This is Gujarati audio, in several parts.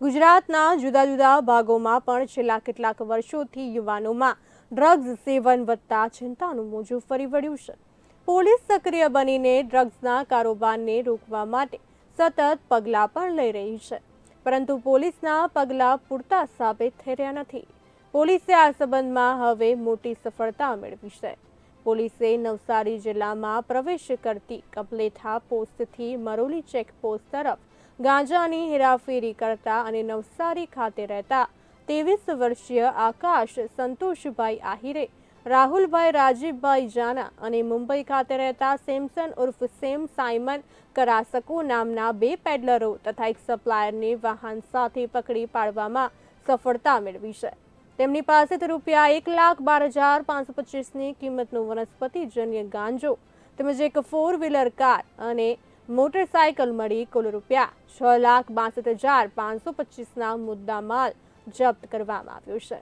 ગુજરાતના જુદા જુદા ભાગોમાં પણ છેલ્લા કેટલાક વર્ષોથી યુવાનોમાં ડ્રગ્સ સેવન વધતા ચિંતાનું મોજું ફરી વળ્યું છે. પોલીસ સક્રિય બનીને ડ્રગ્સના કારોબારને રોકવા માટે સતત પગલાં પણ લઈ રહી છે. પરંતુ પોલીસના પગલાં પૂરતા સાબિત થઈ રહ્યા નથી. પોલીસે આ સંબંધમાં હવે મોટી સફળતા મેળવી છે. પોલીસે નવસારી જિલ્લામાં પ્રવેશ કરતી કપલેથા પોસ્ટથી મરોલી ચેકપોસ્ટ તરફ ગાંજાની હેરાફેરી કરતા અને નવસારી ખાતે રહેતા ત્રેવીસ વર્ષીય આકાશ સંતોષભાઈ આહિરે, રાહુલભાઈ રાજીવભાઈ જાના અને મુંબઈ ખાતે રહેતા સેમસન ઉર્ફ સેમ સાયમન કરાસકો નામના બે પેડલરો તથા એક સપ્લાયરને વાહન સાથે પકડી પાડવામાં સફળતા મેળવી છે. તેમની પાસેથી રૂપિયા એક લાખ બાર હજાર પાંચસો પચીસની કિંમતનો વનસ્પતિજન્ય ગાંજો, તેમજ એક ફોર વ્હીલર કાર અને મોટરસાયકલ મળી કુલ રૂપિયા છ લાખ બાસઠ હજાર પાંચસો પચીસના મુદ્દા માલ જપ્ત કરવામાં આવ્યો છે.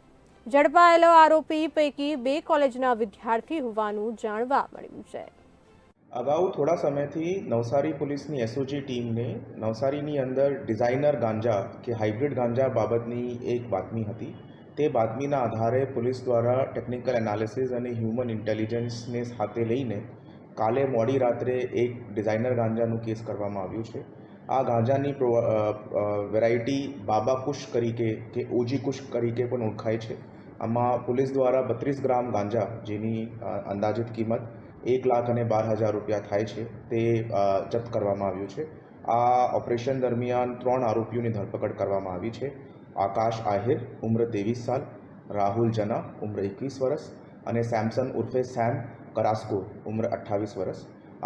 ઝડપાયેલો આરોપી પૈકી બે કોલેજના વિદ્યાર્થી હોવાનું જાણવા મળ્યું છે. અગાઉ થોડા સમયથી નવસારી પોલીસની એસઓજી ટીમને નવસારીની અંદર ડિઝાઇનર ગાંજા કે હાઇબ્રિડ ગાંજા બાબતની એક બાતમી હતી. તે બાતમીના આધારે પોલીસ દ્વારા ટેકનિકલ એનાલિસિસ અને હ્યુમન ઇન્ટેલિજન્સને સાથે લઈને કાલે મોડી રાત્રે એક ડિઝાઇનર ગાંજાનું કેસ કરવામાં આવ્યું છે. આ ગાંજાની વેરાયટી બાબા કુશ તરીકે કે ઓજી કુશ તરીકે પણ ઓળખાય છે. આમાં પોલીસ દ્વારા બત્રીસ ગ્રામ ગાંજા જેની અંદાજિત કિંમત એક લાખ અને બાર હજાર રૂપિયા થાય છે તે જપ્ત કરવામાં આવ્યું છે. આ ઓપરેશન દરમિયાન ત્રણ આરોપીઓની ધરપકડ કરવામાં આવી છે. આકાશ આહિર, ઉમ્ર ત્રેવીસ સાલ, રાહુલ જના, ઉમ્ર એકવીસ વર્ષ અને સેમસન ઉર્ફે સેમ કરાસ્કો ઉંમર અઠ્ઠાવીસ વર્ષ.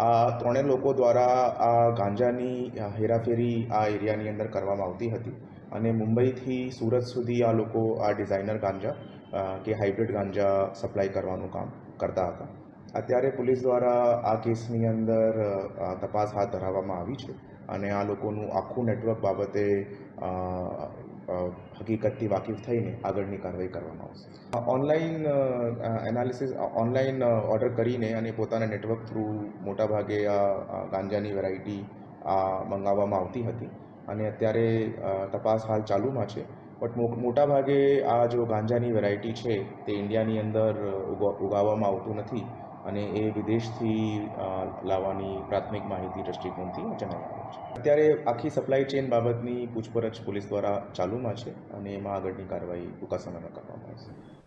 આ ત્રણેય લોકો દ્વારા આ ગાંજાની હેરાફેરી આ એરિયાની અંદર કરવામાં આવતી હતી અને મુંબઈથી સુરત સુધી આ લોકો, આ ડિઝાઇનર ગાંજા કે હાઇબ્રિડ ગાંજા સપ્લાય કરવાનું કામ કરતા હતા. અત્યારે પોલીસ દ્વારા આ કેસની અંદર તપાસ હાથ ધરાવવામાં આવી છે અને આ લોકોનું આખું નેટવર્ક બાબતે હકીકતથી વાકેફ થઈને આગળની કાર્યવાહી કરવામાં આવશે. ઓનલાઈન એનાલિસિસ ઓનલાઈન ઓર્ડર કરીને અને પોતાના નેટવર્ક થ્રુ મોટાભાગે આ ગાંજાની વેરાયટી આ મંગાવવામાં આવતી હતી. અને અત્યારે તપાસ હાલ ચાલુમાં છે. બટ મોટાભાગે આ જો ગાંજાની વેરાયટી છે તે ઇન્ડિયાની અંદર ઉગા- ઉગાવવામાં આવતું નથી. અને એ વિદેશથી લાવવાની પ્રાથમિક માહિતી દ્રષ્ટિકોણથી જણાવવામાં છે. અત્યારે આખી સપ્લાય ચેન બાબતની પૂછપરછ પોલીસ દ્વારા ચાલુમાં છે અને એમાં આગળની કાર્યવાહી ટૂંકા સમયમાં કરવામાં આવશે.